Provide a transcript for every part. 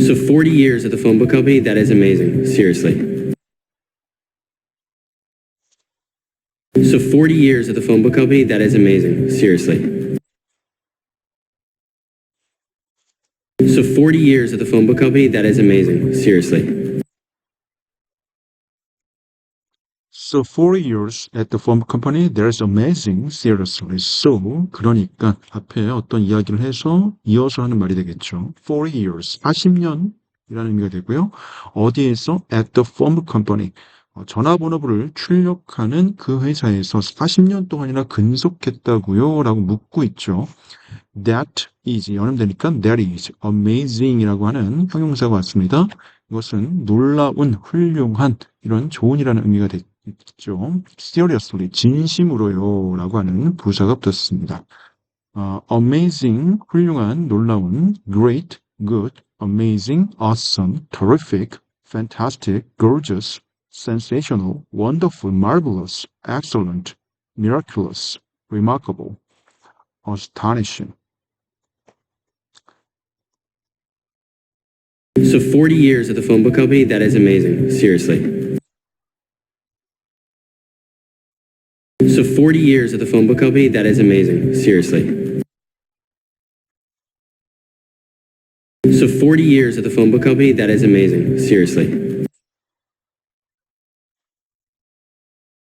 So 40 years at the phone book company, that is amazing. Seriously. So 40 years at the phone book company, that is amazing. Seriously. So 40 years at the phone book company, that is amazing. Seriously. So four years at the phone company, there's amazing, seriously. So, 그러니까 앞에 어떤 이야기를 해서 이어서 하는 말이 되겠죠. Four years, 40년 이라는 의미가 되고요. 어디에서? At the phone company. 어, 전화번호부를 출력하는 그 회사에서 40년 동안이나 근속했다고요? 라고 묻고 있죠. That is, 연음되니까 that is amazing이라고 하는 형용사가 왔습니다. 이것은 놀라운, 훌륭한, 이런 좋은이라는 의미가 되겠죠. 있죠. seriously, 진심으로요 라고 하는 부사가 붙었습니다. 어, amazing, 훌륭한, 놀라운, great, good, amazing, awesome, terrific, fantastic, gorgeous, sensational, wonderful, marvelous, excellent, miraculous, remarkable, astonishing. So 40 years at the phone book company, that is amazing. Seriously. So 40 years at the phone book company, that is amazing. Seriously. So 40 years at the phone book company, that is amazing. Seriously.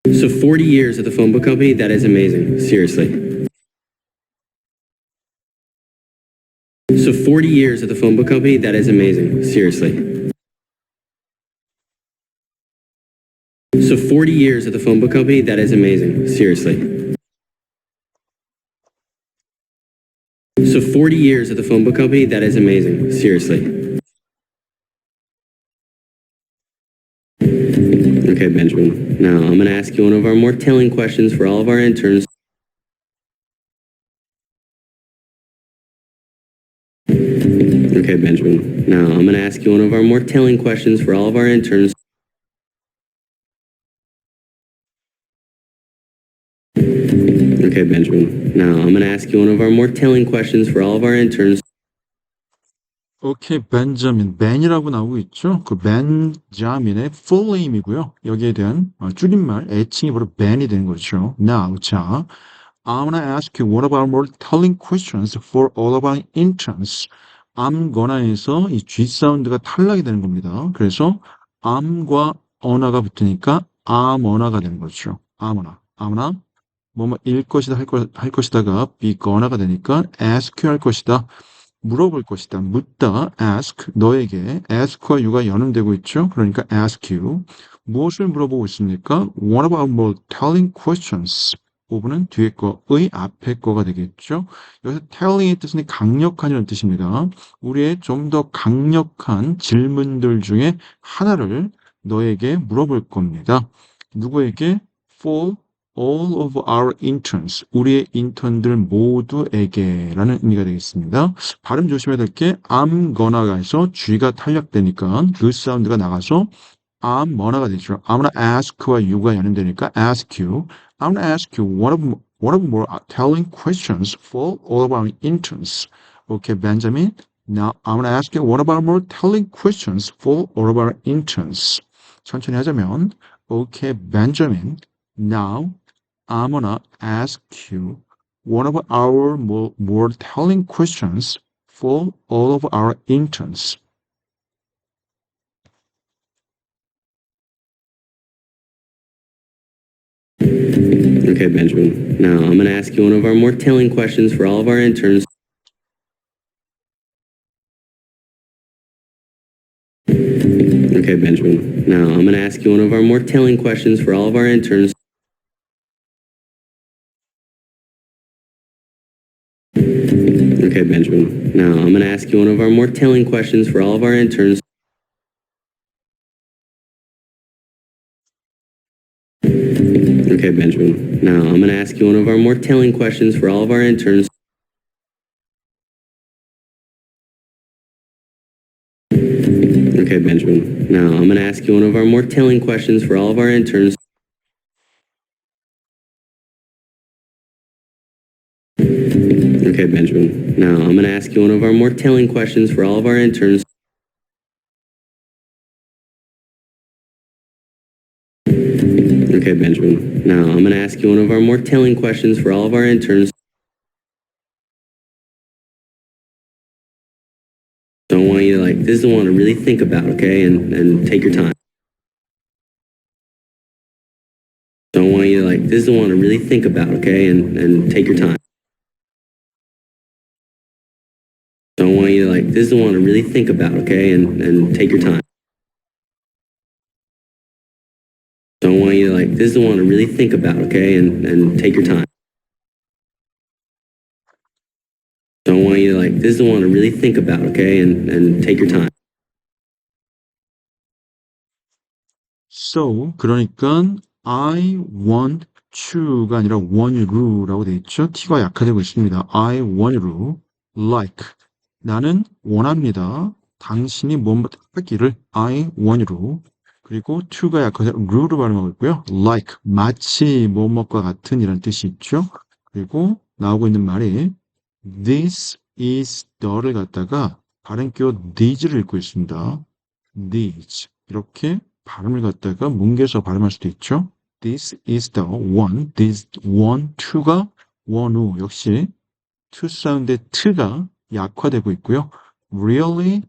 So 40 years at the phone book company, that is amazing. Seriously. So 40 years at the phone book company, that is amazing. Seriously. So 40 years at the phone book company, that is amazing. Seriously. So 40 years at the phone book company, that is amazing. Seriously. Okay, Benjamin. Now I'm going to ask you one of our more telling questions for all of our interns. Okay, Benjamin. Now I'm going to ask you one of our more telling questions for all of our interns. Okay, Benjamin. Now I'm going to ask you one of our more telling questions for all of our interns. 오케이, 벤자민, 벤이라고 나오고 있죠? 그 벤자민의 full name이고요. 여기에 대한 어, 줄임말, 애칭이 바로 벤이 되는 거죠. Now, 자, I'm gonna ask you one of our more telling questions for all of our interns. I'm gonna에서 이 G 사운드가 탈락이 되는 겁니다. 그래서 am과 on아가 붙으니까 on아가 되는 거죠. I'm on아. 뭐뭐 일 것이다 할, 것, 할 것이다가 be gonna가 되니까 ask 할 것이다. 물어볼 것이다. 묻다. ask. 너에게. ask와 you가 연음되고 있죠. 그러니까 ask you. 무엇을 물어보고 있습니까? Of our more telling questions. 부분은 뒤에 거의 앞에 거가 되겠죠. 여기서 telling의 뜻은 강력한이라는 뜻입니다. 우리의 좀 더 강력한 질문들 중에 하나를 너에게 물어볼 겁니다. 누구에게? For all of our interns, 우리의 인턴들 모두에게라는 의미가 되겠습니다. 발음 조심해야 될 게 I'm gonna가 해서 G가 탈락되니까 그 사운드가 나가서 I'm 뭐나가 되죠. I'm gonna ask와 you가 연연되니까 ask you. I'm gonna ask you one of, one of more telling questions for all of our interns. Okay, Benjamin. Now I'm gonna ask you one of our more telling questions for all of our interns. 천천히 하자면 Okay, Benjamin. Now I'm gonna ask you one of our more, more telling questions for all of our interns. Okay, Benjamin. Now I'm going to ask you one of our more telling questions for all of our interns. Okay, Benjamin. Now I'm going to ask you one of our more telling questions for all of our interns. Okay, Benjamin. Now I'm going to ask you one of our more telling questions for all of our interns. Okay, Benjamin. Now I'm going to ask you one of our more telling questions for all of our interns. Okay, Benjamin. Now I'm going to ask you one of our more telling questions for all of our interns. Okay, Benjamin. Now I'm going to ask you one of our more telling questions for all of our interns. Okay, Benjamin. Now I'm going to ask you one of our more telling questions for all of our interns. Don't want you to like, this is the one to really think about, okay? And, and take your time. Don't want you to like, this is the one to really think about, okay? And, and take your time. Don't want you to like, this is the one to really think about, okay? And, and take your time. Don't want you to like, this is the one to really think about, okay? And, and take your time. Don't want you to like, this is the one to really think about, okay? And, and take your time. So, 그러니까 I want to가 아니라 want you라고 돼 있죠. T가 약화되고 있습니다. I want you like 나는 원합니다. 당신이 뭔가 하기를 I want you 그리고 to가 약화돼서 ru로 발음하고 있고요. like 마치 뭐뭐과 같은 이런 뜻이 있죠. 그리고 나오고 있는 말이 this is the를 갖다가 발음기호 these를 읽고 있습니다. these 이렇게 발음을 갖다가 뭉개서 발음할 수도 있죠. This is the one, this one, to가 one, 우 역시 to 사운드의 t가 약화되고 있고요. Really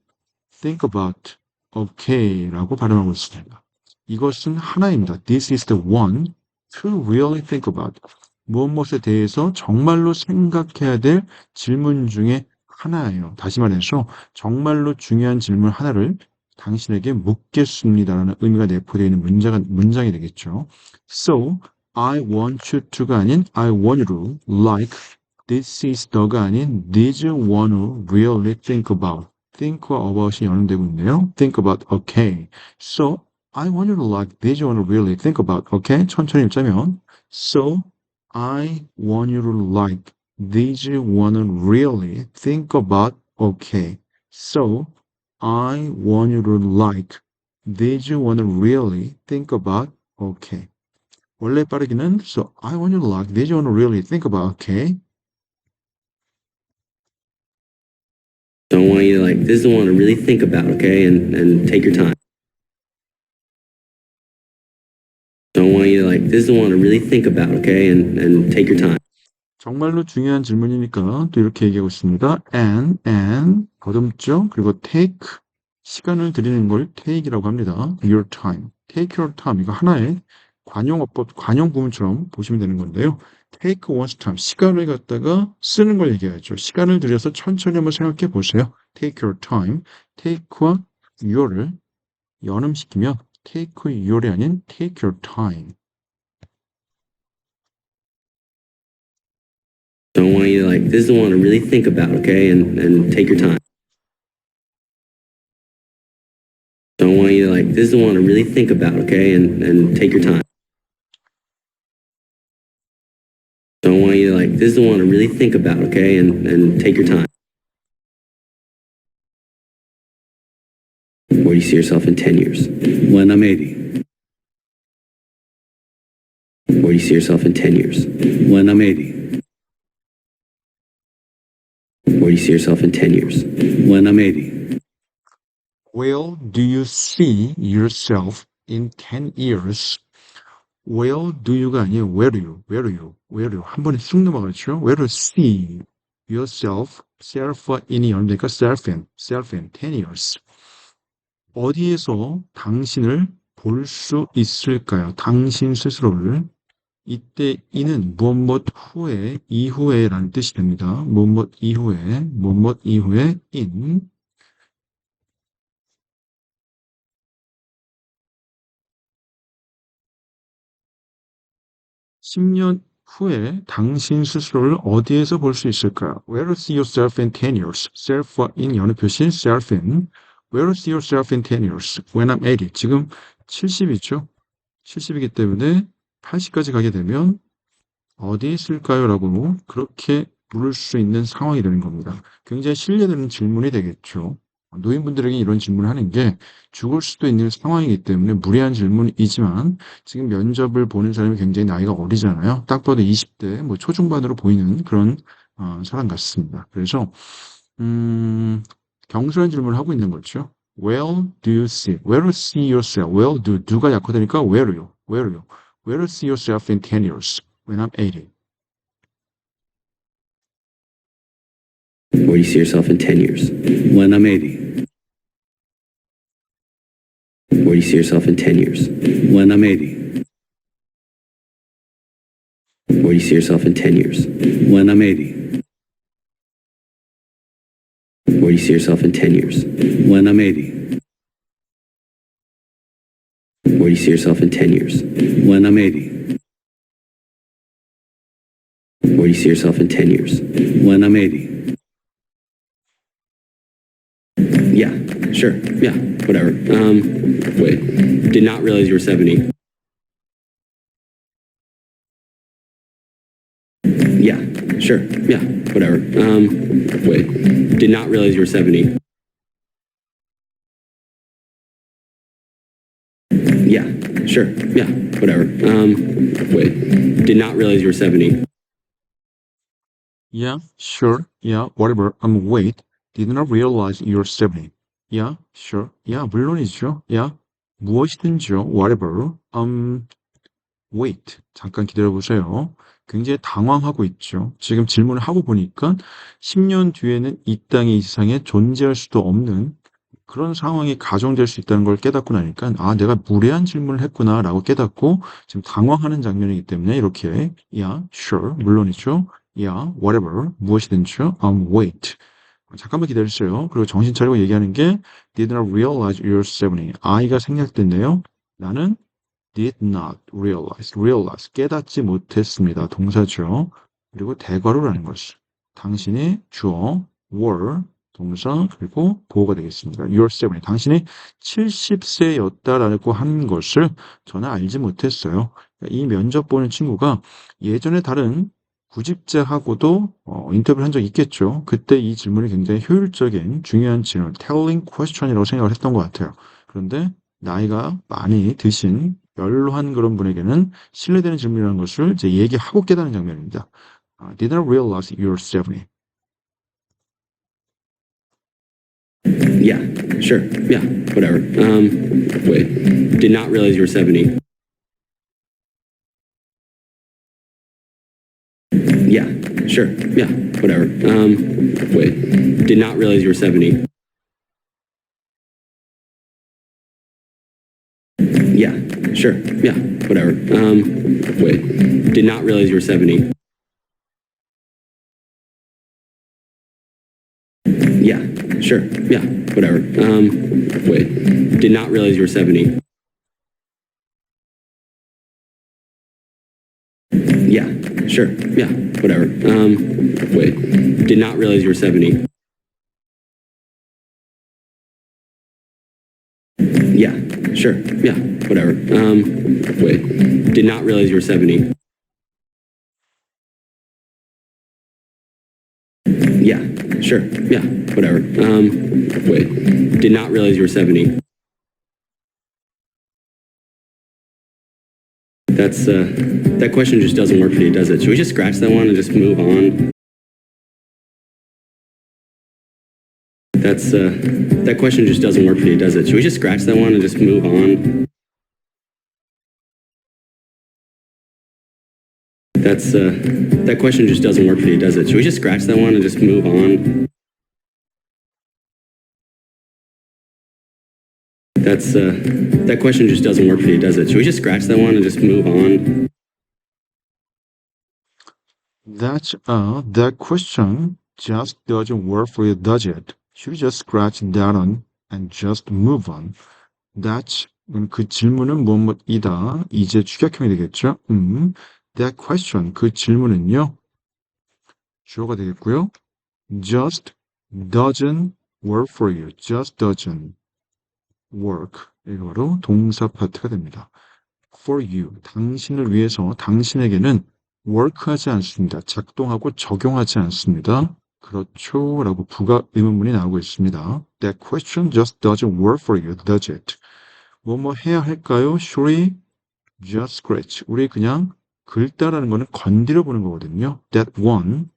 think about okay라고 발음하고 있습니다. 이것은 하나입니다. This is the one to really think about. 무엇무엇에 대해서 정말로 생각해야 될 질문 중에 하나예요. 다시 말해서 정말로 중요한 질문 하나를 당신에게 묻겠습니다라는 의미가 내포되어 있는 문장은, 문장이 되겠죠. So, I want you to가 아닌 I want you to like this is the가 아닌 did you want to really think about think와 about이 연결되고 있네요. think about okay. So, I want you to like did you want to really think about okay? 천천히 읽자면 So, I want you to like did you want to really think about okay? So, I want you to like. Did you want to really think about? Okay. 원래 빠르기는 so I want you to like. Did you want to really think about? Okay. Don't want you to like, this is the one to really think about, okay? And, and take your time. Don't want you to like, this is the one to really think about, okay? And, and take your time. 정말로 중요한 질문이니까 또 이렇게 얘기하고 있습니다. and, and, 더듬죠? 그리고 take, 시간을 드리는 걸 take이라고 합니다. your time. take your time. 이거 하나의 관용어법, 관용 부분처럼 보시면 되는 건데요. take one's time. 시간을 갖다가 쓰는 걸 얘기하죠. 시간을 들여서 천천히 한번 생각해 보세요. take your time. take와 your를 연음시키면 take your이 아닌 take your time. Don't want you to like, this is the one to really think about, okay? And, and take your time. Don't want you to like, this is the one to really think about, okay? And, and take your time. This is the one to really think about, okay? And, and take your time. Where do you see yourself in 10 years? When I'm 80. Where do you see yourself in 10 years? When I'm 80. Where do you see yourself in 10 years? When I'm 80. Where do you see yourself in 10 years? Where do you가 아니에요. Where you? Where you? Where you? 한 번에 쑥 넘어가죠. Where you see yourself? self와 in이 연결되니까 self in, self in 10 years. 어디에서 당신을 볼 수 있을까요? 당신 스스로를. 이때 이는 무엇 후에, 이후에라는 뜻이 됩니다. 무엇 이후에, 무엇 이후에 in 10년 후에 당신 스스로를 어디에서 볼 수 있을까요? Where see yourself in 10 years? self와 in 연의 표시 self in. Where see yourself in 10 years? When I'm 80. 지금 70이죠? 70이기 때문에 80까지 가게 되면 어디에 있을까요? 라고 그렇게 물을 수 있는 상황이 되는 겁니다. 굉장히 신뢰되는 질문이 되겠죠. 노인분들에게 이런 질문을 하는 게 죽을 수도 있는 상황이기 때문에 무리한 질문이지만 지금 면접을 보는 사람이 굉장히 나이가 어리잖아요. 딱 봐도 20대 뭐 초중반으로 보이는 그런 어, 사람 같습니다. 그래서 음, 경솔한 질문을 하고 있는 거죠. Where do you see? Where do you see yourself? Where do do가 약화되니까 where you? Where you? Where do you see yourself in 10 years? When I'm 80. Where do you see yourself in 10 years? When I'm 80. Where do you see yourself in 10 years? When I'm 80. Where do you see yourself in 10 years? When I'm 80. Where do you see yourself in 10 years? When I'm 80. Where do you see yourself in 10 years? When I'm 80. Where do you see yourself in 10 years? When I'm 80. Yeah, sure. Yeah, whatever. Um, wait. Did not realize you were 70. Yeah, sure. Yeah, whatever. Um, wait. Did not realize you were 70. Yeah, sure. Yeah, whatever. Um, wait. Did not realize you were 70. Yeah, sure. Yeah, whatever. I'm wait. Did not realize you're 70. Yeah, sure. Yeah, 물론이죠. Yeah. 무엇이든지요. Whatever. Um, wait. 잠깐 기다려보세요. 굉장히 당황하고 있죠. 지금 질문을 하고 보니까 10년 뒤에는 이 땅에 이 세상에 존재할 수도 없는 그런 상황이 가정될 수 있다는 걸 깨닫고 나니까 아, 내가 무례한 질문을 했구나라고 깨닫고 지금 당황하는 장면이기 때문에 이렇게 yeah, sure. 물론이죠. yeah, whatever. 무엇이든지요. Um, wait. 잠깐만 기다려주세요. 그리고 정신 차리고 얘기하는 게 did not realize you're 70. I가 생략된대요. 나는 did not realize, realize, 깨닫지 못했습니다. 동사죠. 그리고 대괄호라는 것이 당신이 주어, were, 동사, 그리고 보호가 되겠습니다. you're 70. 당신이 70세였다라고 하는 것을 저는 알지 못했어요. 이 면접 보는 친구가 예전에 다른 구직자하고도 어, 인터뷰를 한 적이 있겠죠. 그때 이 질문이 굉장히 효율적인 중요한 질문, telling question이라고 생각을 했던 것 같아요. 그런데 나이가 많이 드신 연로한 그런 분에게는 신뢰되는 질문이라는 것을 이제 얘기하고 깨닫는 장면입니다. 아, did not realize you're 70. Yeah, sure. Yeah, whatever. Um, wait. Did not realize you were 70. Yeah, sure. Yeah, whatever. Um, wait. Did not realize you were 70. Yeah, sure. Yeah, whatever. Um, wait. Did not realize you were 70. Yeah, sure. Yeah, whatever. Um, wait. Did not realize you were 70. Sure. Yeah, whatever. Um, wait. Did not realize you were 70. Yeah, sure. Yeah, whatever. Um, wait. Did not realize you were 70. Yeah, sure. Yeah, whatever. Um, wait. Did not realize you were 70. That's, uh, that question just doesn't work for you, does it? Should we just scratch that one and just move on? That's, uh, that question just doesn't work for you, does it? Should we just scratch that one and just move on? That's, uh, that question just doesn't work for you, does it? Should we just scratch that one and just move on? That's, uh, that question just doesn't work for you, does it? Should we just scratch that one and just move on? That's, uh, that question just doesn't work for you, does it? Should we just scratch that on and just move on? That's, 음, 그 질문은 무엇이다. 이제 축약형이 되겠죠? 음, that question, 그 질문은요. 주어가 되겠고요. just doesn't work for you. just doesn't Work. 이거 바로 동사 파트가 됩니다. for you. 당신을 위해서, 당신에게는 work하지 않습니다. 작동하고 적용하지 않습니다. 그렇죠. 라고 부가 의문문이 나오고 있습니다. That question just doesn't work for you, does it? 뭐뭐 해야 할까요? Should just scratch? 우리 그냥 긁다라는 거는 건드려 보는 거거든요. That one.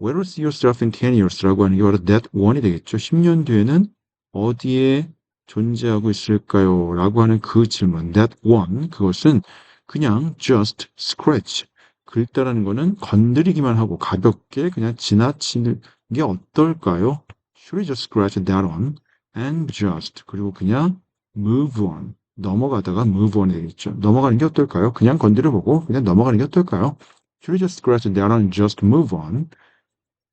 Where see yourself in 10 years? 라고 하는 게 바로 that one이 되겠죠. 10년 뒤에는 어디에 존재하고 있을까요? 라고 하는 그 질문, that one, 그것은 그냥 just scratch. 긁다라는 거는 건드리기만 하고 가볍게 그냥 지나치는 게 어떨까요? Should we just scratch that one and just 그리고 그냥 move on 넘어가다가 move on이 되겠죠. 넘어가는 게 어떨까요? 그냥 건드려보고 그냥 넘어가는 게 어떨까요? Should we just scratch that one and just move on?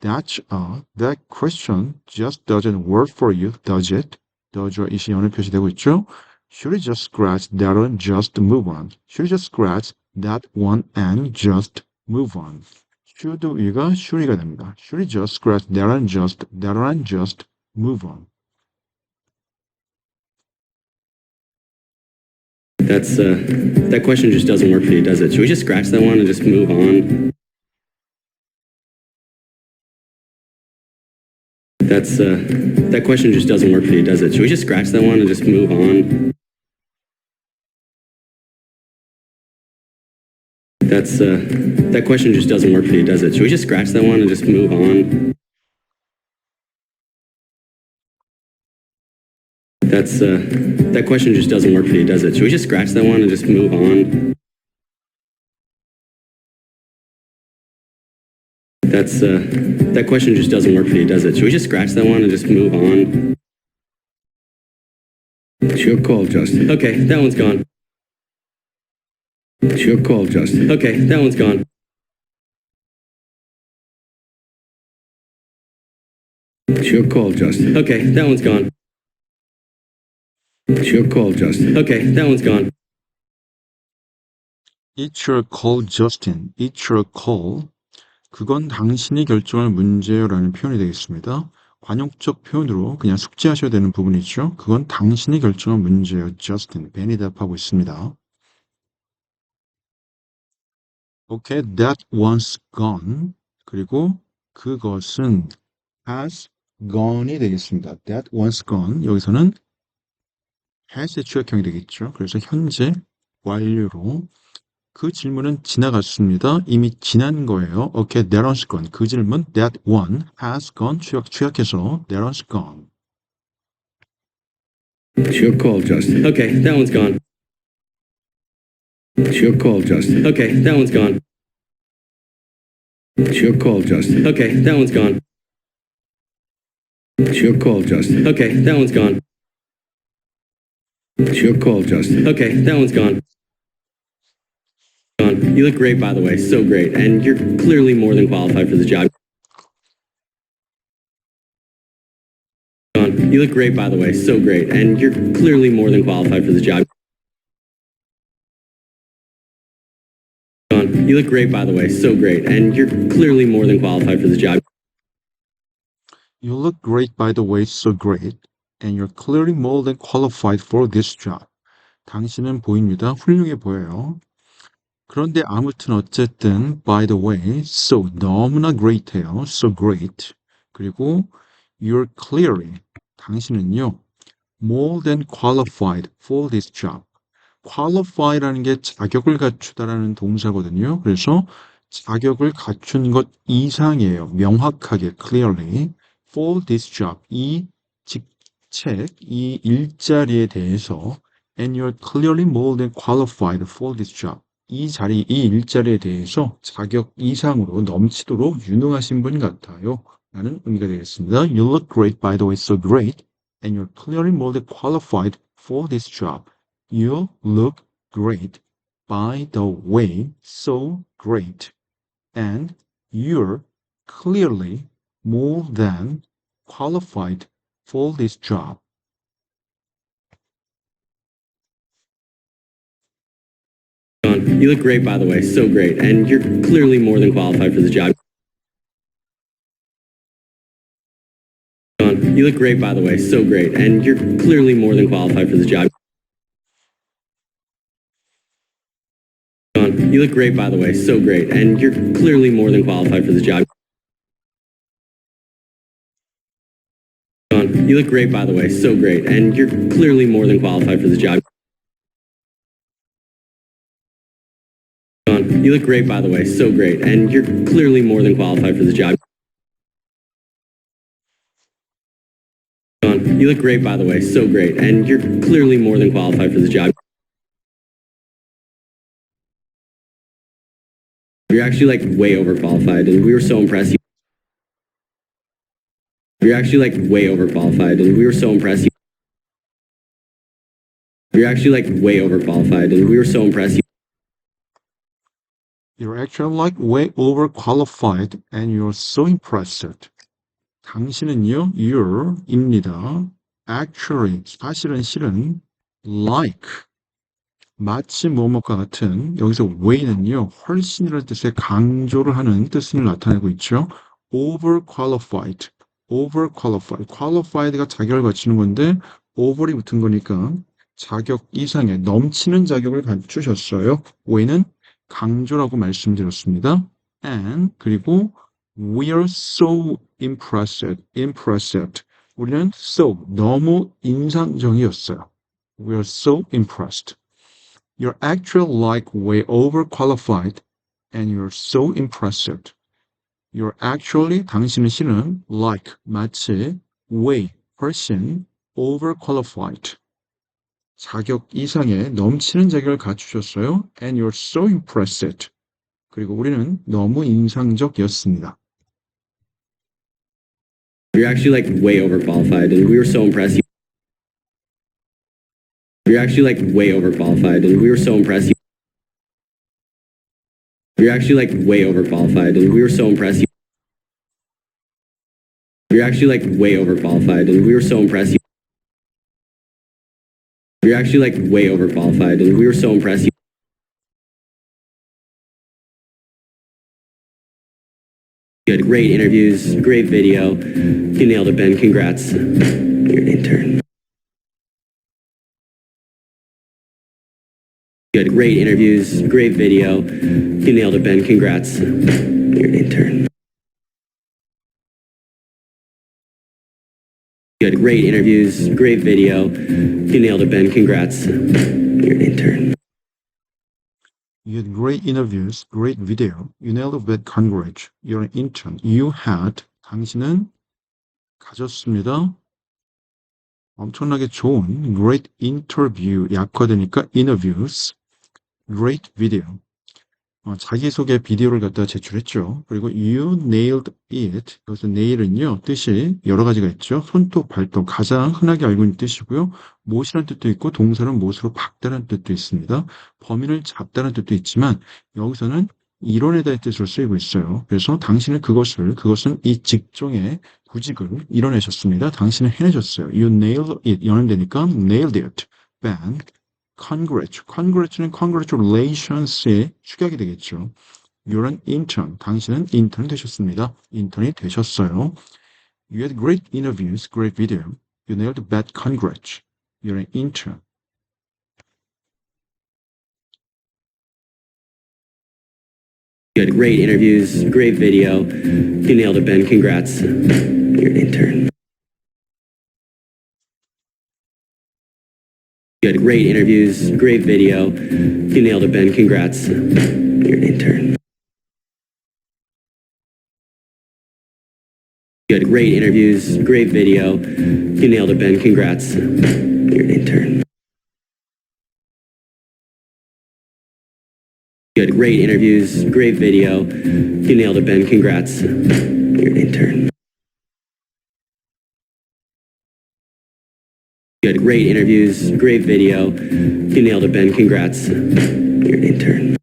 That's uh, that question just doesn't work for you, does it? does와 이시 연을 표시되고 있죠. Should we just scratch that one and just move on? Should we just scratch that one and just move on? should 위가 should이가 됩니다. Should we just scratch that one and just that one and just move on? That's uh, that question just doesn't work for you, does it? Should we just scratch that one and just move on? That's uh, that question just doesn't work for you, does it? Should we just scratch that one and just move on? That's uh, that question just doesn't work for you, does it? Should we just scratch that one and just move on? That's uh, that question just doesn't work for you, does it? Should we just scratch that one and just move on? That's uh, that question just doesn't work for you, does it? Should we just scratch that one and just move on? It's your call, Justin. Okay, that one's gone. It's your call, Justin. Okay, that one's gone. It's your call, Justin. Okay, that one's gone. It's your call, Justin. Okay, that one's gone. It's your call, Justin. It's your call. 그건 당신이 결정할 문제요라는 표현이 되겠습니다. 관용적 표현으로 그냥 숙지하셔야 되는 부분이죠. 그건 당신이 결정한 문제예요. Justin. 벤이 답하고 있습니다. 오케이, that one's gone. 그리고 그것은 has gone이 되겠습니다. That one's gone. 여기서는 has의 추격형이 되겠죠. 그래서 현재 완료로 그 질문은 지나갔습니다. 이미 지난 거예요. 오케이, that one's gone. 그 질문 that one has gone 추격, 추격해서 that one's gone. It's your call, Justin. Okay, that one's gone. It's your call, Justin. Okay, that one's gone. It's your call, Justin. Okay, that one's gone. It's your call, Justin. Okay, that one's gone. It's your call, Justin. Okay, that one's gone. Gone. You look great, by the way. So great. And you're clearly more than qualified for the job. Gone. You look great, by the way. So great. And you're clearly more than qualified for the job. Gone. You look great, by the way. So great. And you're clearly more than qualified for the job. You look great by the way, so great. And you're clearly more than qualified for this job. 당신은 보입니다. 훌륭해 보여요. 그런데 아무튼 어쨌든 by the way, so 너무나 great해요. so great. 그리고 you're clearly 당신은요 more than qualified for this job. qualify라는 게 자격을 갖추다라는 동사거든요. 그래서 자격을 갖춘 것 이상이에요. 명확하게 clearly for this job 이 직책 이 일자리에 대해서 and you're clearly more than qualified for this job. 이 자리, 이 일자리에 대해서 자격 이상으로 넘치도록 유능하신 분 같아요. 라는 의미가 되겠습니다. You look great by the way, so great. And you're clearly more than qualified for this job. You look great by the way, so great. And you're clearly more than qualified for this job. You look great, by the way. So great. And you're clearly more than qualified for the job. You look great, by the way. So great. And you're clearly more than qualified for the job. You look great, by the way. So great. And you're clearly more than qualified for the job. You look great, by the way. So great. And you're clearly more than qualified for the job. You look great, by the way. So great. And you're clearly more than qualified for the job. You look great, by the way. So great. And you're clearly more than qualified for the job. You're actually like way overqualified, and we were so impressed. You're actually like way overqualified, and we were so impressed. You're actually like way overqualified, and we were so impressed. You're actually like way overqualified and you're so impressed. 당신은요, you're 입니다. Actually, 사실은 실은 like 마치 뭐뭐과 같은 여기서 way는요, 훨씬이라는 뜻의 강조를 하는 뜻을 나타내고 있죠. overqualified, overqualified, qualified가 자격을 갖추는 건데 over이 붙은 거니까 자격 이상의 넘치는 자격을 갖추셨어요. way는 강조라고 말씀드렸습니다. and 그리고 we are so impressed, impressed. 우리는 so 너무 인상적이었어요. We are so impressed. You're actually like way overqualified and you're so impressive. You're actually 당신은 실은 like 마치 way 훨씬 overqualified. 자격 이상의 넘치는 자격을 갖추셨어요. And you're so impressed. 그리고 우리는 너무 인상적이었습니다. You're actually like way overqualified, and we were so impressed. You're actually like way overqualified, and we were so impressed. You're actually like way overqualified, and we were so impressed. You're actually like way overqualified, and we were so impressed. You're actually like way overqualified, and we were so impressed. You had great interviews, great video. You nailed it, Ben. Congrats. You're an intern. You had great interviews, great video. You nailed it, Ben. Congrats. You're an intern. You had great interviews, great video. You nailed it, Ben. Congrats. You're an intern. You had great interviews, great video. You nailed it with congrats. You're an intern. You had 당신은 가졌습니다. 엄청나게 좋은 great interview 약화되니까 interviews, great video. 어, 자기소개 비디오를 갖다 제출했죠. 그리고 you nailed it. 여기서 nail은요, 뜻이 여러 가지가 있죠. 손톱, 발톱, 가장 흔하게 알고 있는 뜻이고요. 못이라는 뜻도 있고, 동사는 못으로 박다라는 뜻도 있습니다. 범인을 잡다는 뜻도 있지만, 여기서는 이론에다의 뜻으로 쓰이고 있어요. 그래서 당신은 그것을, 그것은 이 직종의 구직을 이뤄내셨습니다. 당신은 해내셨어요. You nailed it. 연결되니까 nailed it. Ben. congrats. congrats는 congratulations의 축약이 되겠죠. You're an intern. 당신은 인턴이 되셨습니다. 인턴이 되셨어요. You had great interviews, great video. You nailed that. Congrats. You're an intern. You had great interviews, great video. You nailed it, Ben. Congrats. You're an intern. You had great interviews, great video. You nailed it, Ben. Congrats. You're an intern. You had great interviews, great video. You nailed it, Ben. Congrats. You're an intern. You had great interviews, great video. You nailed it, Ben. Congrats. You're an intern. Had great interviews, great video. You nailed it, Ben. Congrats. You're an intern.